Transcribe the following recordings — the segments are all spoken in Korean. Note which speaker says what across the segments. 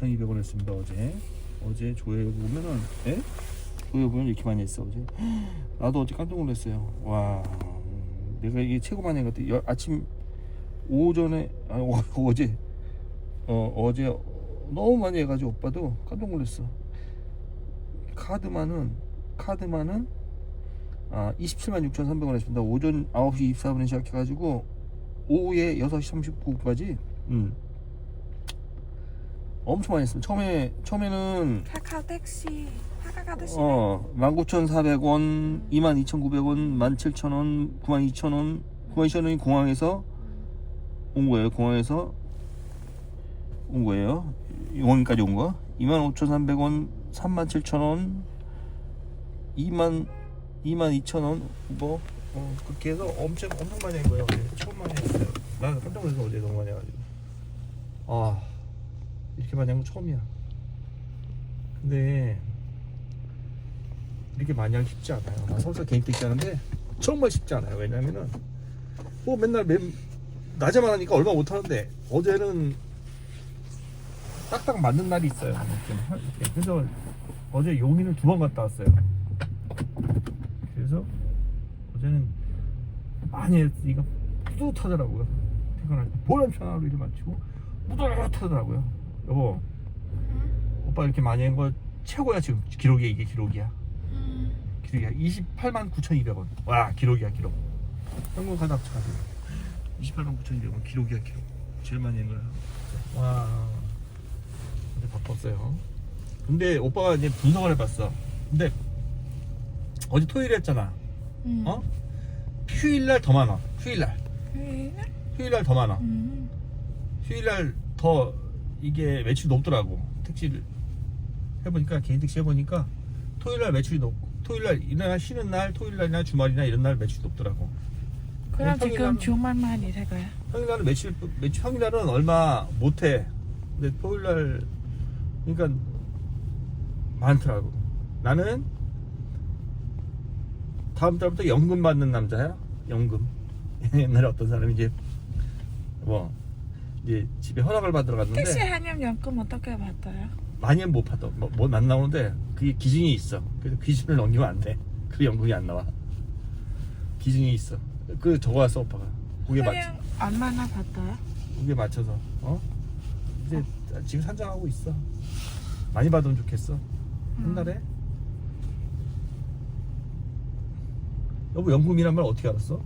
Speaker 1: 5,200원 했습니다 어제. 어제 조회를 보면은 예? 조회 보면 이렇게 많이 했어 어제. 나도 어제 깜짝 놀랐어요. 와 내가 이게 최고 많이 한것 같아. 여- 아침 오전에 아 어, 어제. 어 어제 너무 많이 해가지고 오빠도 깜짝 놀랐어. 카드만은 카드만은 아 27만 6,300원 했습니다. 오전 9시 24분에 시작해가지고 오후에 6시 39분까지 음 엄청 많이 했습니다. 처음에 처음에는
Speaker 2: 카카오 택시 카카오 택시
Speaker 1: 어 19,400원 22,900원 17,000원 92,000원 92,000원이 공항에서 온 거예요. 공항에서 온 거예요. 용원까지 온 거. 25,300원 37,000원 2만 22,000원. 뭐 어, 그렇게 해서 엄청 엄청 많이 한 거예요. 어제. 처음 많이 했어요. 나는 깜짝 놀라서 어제 너무 많이 해가지고. 아 이렇게 많이 한거 처음이야 근데 이렇게 많이 하기 쉽지 않아요. 나 설사 개인 택시 하는데 정말 쉽지 않아요. 왜냐면은 뭐 맨날 맨 낮에만 하니까 얼마 못 하는데 어제는 딱딱 맞는 날이 있어요. 그래서 어제 용인을 두 번 갔다 왔어요. 그래서 어제는 많이 했으니까 뿌듯하더라고요. 퇴근할 때 보람찬 하루를 마치고 뿌듯하더라고요. 여보, 오빠 이렇게 많이 한 거 최고야 지금. 기록이 이게 기록이야. 기록이야. 28만 9,200원. 와 기록이야 기록. 한국 가다 합쳐가지고. 28만 9,200원. 기록이야 기록. 제일 많이 한 거야. 와. 근데 바빴어요. 근데 오빠가 이제 분석을 해봤어. 근데 어제 토요일 했잖아.
Speaker 2: 음.
Speaker 1: 어? 휴일날 더 많아. 휴일날? 휴일날 더 많아.
Speaker 2: 음.
Speaker 1: 휴일날 더 이게 매출이 높더라고. 택시를 해보니까 개인 택시 해보니까 토요일날 매출이 높고 토요일날 일어나 쉬는 날 토요일날이나 주말이나 이런 날 매출이 높더라고.
Speaker 2: 그럼
Speaker 1: 평일날은-
Speaker 2: 지금 주말만 일할 거야?
Speaker 1: 평일날은 매출 매출 평일날은 얼마 못해. 근데 토요일날 그러니까 많더라고. 나는 다음 달부터 연금 받는 남자야? 연금. 옛날에 어떤 사람이 이제 뭐 이제 집에 허락을 받으러 갔는데
Speaker 2: 택시 한염 연금 어떻게 받아요?
Speaker 1: 많이는 못 받아. 뭐, 뭐안 나오는데 그게 기준이 있어. 그래서 기준을 넘기면 안돼. 그 연금이 안 나와. 기준이 있어. 그 적어왔어 오빠가. 그게 맞
Speaker 2: 한염 얼마나 받아요?
Speaker 1: 그게 맞춰서 어? 이제 지금 산정하고 있어. 많이 받으면 좋겠어. 한
Speaker 2: 음.
Speaker 1: 달에? 여보 연금이란 말 어떻게 알았어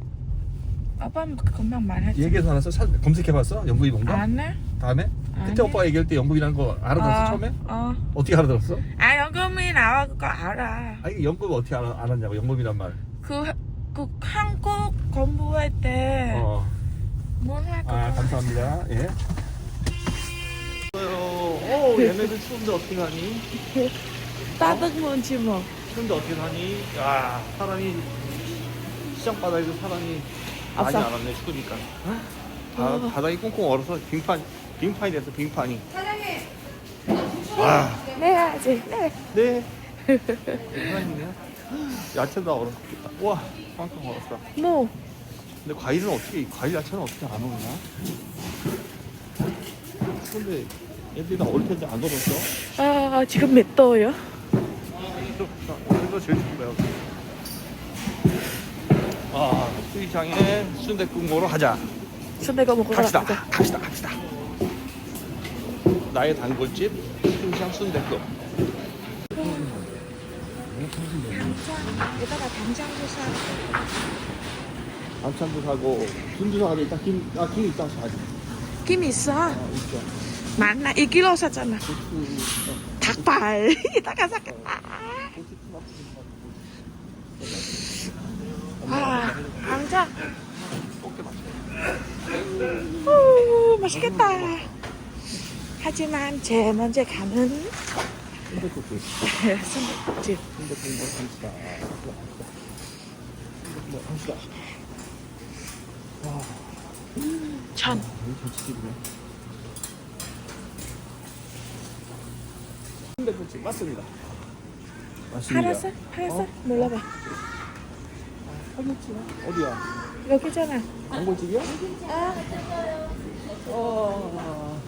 Speaker 2: 오빠 금방 말했지
Speaker 1: 얘기해서 알았어 사- 검색해봤어 연금이 뭔가
Speaker 2: 안 해?
Speaker 1: 다음에
Speaker 2: 아니.
Speaker 1: 그때 오빠가 얘기할 때 연금이라는 거 알아들었어
Speaker 2: 어,
Speaker 1: 처음에
Speaker 2: 어.
Speaker 1: 어떻게 알아들었어
Speaker 2: 아 연금이 나와 그거 알아
Speaker 1: 아 이게 연금 어떻게 알아, 알았냐고 연금이란 말
Speaker 2: 그, 그 한국 공부할 때
Speaker 1: 어.
Speaker 2: 문화 그거
Speaker 1: 아 감사합니다. 예. 어, 얘네들 추운데 어떻게 사니?
Speaker 2: 따뜻 뭔지 뭐
Speaker 1: 추운데 어떻게 사니? 야, 사람이 시장 바닥에도 사람이 많이. 안 왔네 추우니까. 바,
Speaker 2: 어.
Speaker 1: 바닥이 꽁꽁 얼어서 빙판 빙판이 됐어 빙판이. 와,
Speaker 2: 네 해야지 네
Speaker 1: 네. 사장님이야? 야채도 다 얼었겠다. 와, 꽝꽝 얼었어.
Speaker 2: 뭐?
Speaker 1: 근데 과일은 어떻게 과일 야채는 어떻게 안 오나? 근데 애들이 다 어릴 텐데 안 얼었어?
Speaker 2: 아 지금 몇 도예요?
Speaker 1: 오늘도 제일 좋은 거야. 아, 수이장에 순대국 먹으러 가자.
Speaker 2: 순대가 먹고
Speaker 1: 갑시다.
Speaker 2: 가자
Speaker 1: 갑시다. 갑시다. 나의 단골집 수이장 순대국.
Speaker 2: 당장 여기다가 당장도 사
Speaker 1: 반찬도 사고 김도 사고 일단 김, 아, 김 일단 사지.
Speaker 2: 김 있어
Speaker 1: 아, 있죠.
Speaker 2: 많나 1kg 사잖아
Speaker 1: 고추, 있어.
Speaker 2: 닭발 이따가
Speaker 1: 고추 토마토
Speaker 2: 아
Speaker 1: 꽃게 맛있어.
Speaker 2: 우 맛있겠다 하지만 제일 먼저 가는 전.
Speaker 1: 순대국집 맞습니다.
Speaker 2: 팔았어? 팔았어? 몰라봐
Speaker 1: 팔겠지? 어디야?
Speaker 2: 여기잖아
Speaker 1: 단골집이야?
Speaker 2: 아
Speaker 1: 어.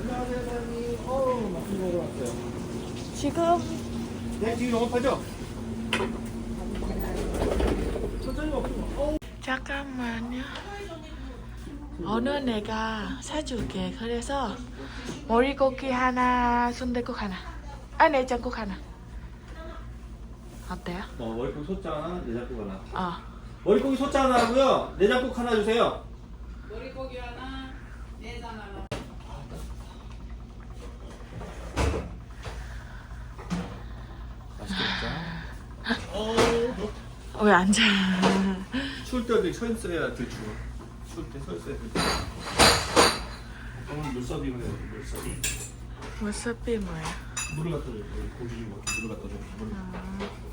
Speaker 1: 안녕하세요, 사장님. 왔어요.
Speaker 2: 지금
Speaker 1: 네, 지금 영업하죠? 천천히 먹고. 어.
Speaker 2: 잠깐만요. 어느 내가 사줄게. 그래서 머리고기 하나, 순대국 하나, 아 내장국 하나. 어때요?
Speaker 1: 어, 머리고기 소짜 하나, 내장국 하나.
Speaker 2: 어.
Speaker 1: 머리고기 소짜 하나 하고요. 내장국 하나 주세요.
Speaker 3: 머리고기 하나, 내장 하나.
Speaker 1: 먹자. 어,
Speaker 2: 왜 앉아?
Speaker 1: 추울 때도 서 있어야 들추. 추울 때서 있어야 들추. 오늘 물섭이 그래요. 물섭이.
Speaker 2: 모습이 뭐야?
Speaker 1: 물을 갖다 줘. 고기 좀 먹고 물을 갖다 줘. 물을.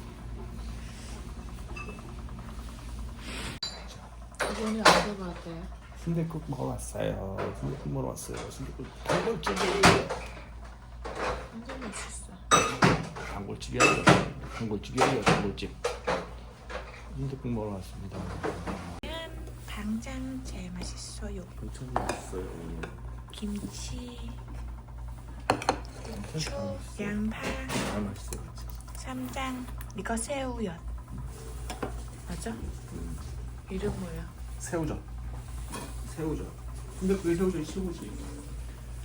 Speaker 2: 이번에 어디 봤어요?
Speaker 1: 순대국 먹어봤어요. 순대국 먹으러 왔어요. 순대국 단골집이
Speaker 2: 완전 맛있어.
Speaker 1: 단골집이야요. 단골집이야요. 단골집. 순대국 먹으러 왔습니다.
Speaker 2: 당장 제일 맛있어요.
Speaker 1: 엄청 맛있어요.
Speaker 2: 김치,
Speaker 1: 맛있어요.
Speaker 2: 양파,
Speaker 1: 아 맛있어요.
Speaker 2: 쌈장, 이거 새우젓. 맞아? 이름 뭐야?
Speaker 1: 새우젓. 새우젓. 근데 그게 새우젓이 최고지.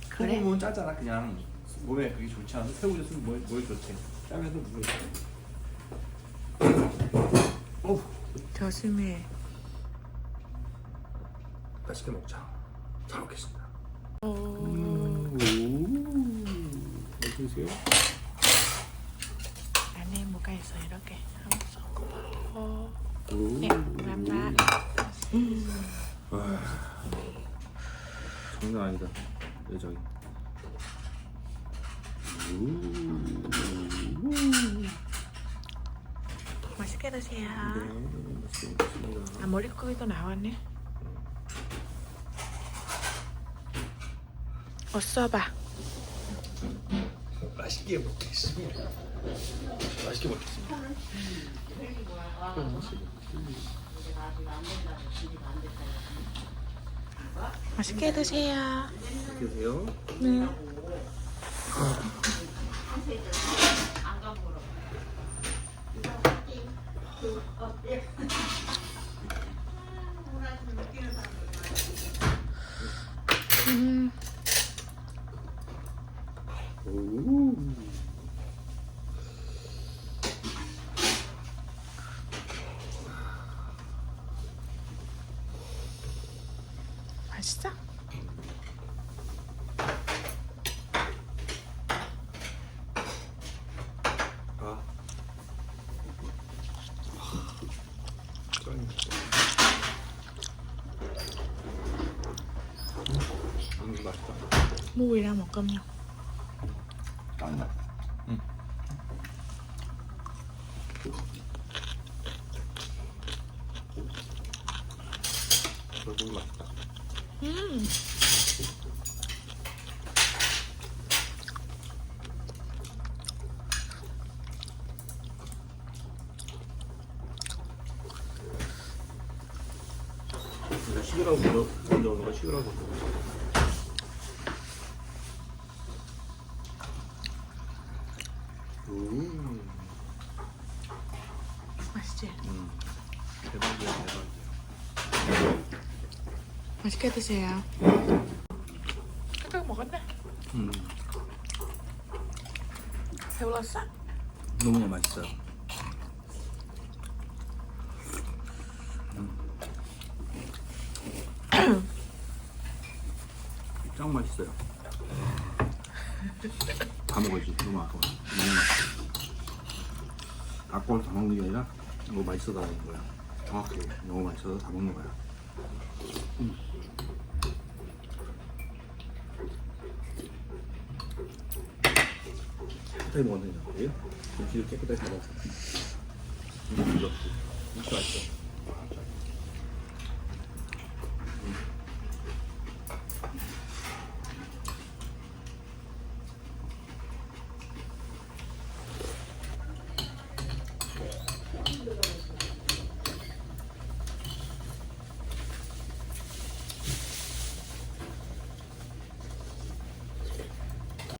Speaker 2: 그래?
Speaker 1: 소금은 짜잖아 그냥. 몸에 그게 좋지 않아서 새우젓은 뭐, 뭐에 좋지? 짜면서 물에. 오,
Speaker 2: 조심해.
Speaker 1: 맛있게 먹자. 잘 먹겠습니다.
Speaker 2: 오.
Speaker 1: 오, 어떠세요?
Speaker 2: 안에 뭐가 있어 이렇게 하면서. 어.
Speaker 1: 오.
Speaker 2: 네, 감사합니다.
Speaker 1: 장난 아니다. 내장이.
Speaker 2: 맛있게 드세요.
Speaker 1: 네, 맛있게 먹겠습니다.
Speaker 2: 아 머리고기도 나왔네. 어 써봐.
Speaker 1: 맛있게 먹겠습니다. 맛있게 먹겠습니다.
Speaker 2: 맛있게 드세요.
Speaker 1: 드세요.
Speaker 2: 네. 음,
Speaker 1: 오.
Speaker 2: 맛있어?
Speaker 1: 아. 짠. 음, 맛있다.
Speaker 2: 무이랑 먹으면
Speaker 1: 짠다. 응. 너무 맛있다.
Speaker 2: 음.
Speaker 1: 이거 식으라고 먼저 거 식으라고 먼저. 음,
Speaker 2: 맛있지?
Speaker 1: 음, 대박이야 대박이야.
Speaker 2: 맛있게 드세요. 아까 먹었네.
Speaker 1: 음,
Speaker 2: 배불렀어?
Speaker 1: 너무 맛있어요. 짱 맛있어요. 다 먹어야지. 너무 아까워. 맛있어. 아까워서 다 먹는 게 아니라 너무 맛있어서 다 먹는 거야. 정확히 너무 맛있어서 다 먹는 거야. 음. 깨끗하게 먹었는데, 그래요? 김치도 깨끗하게 다 먹었어. 김치 이거, 진짜 맛있어.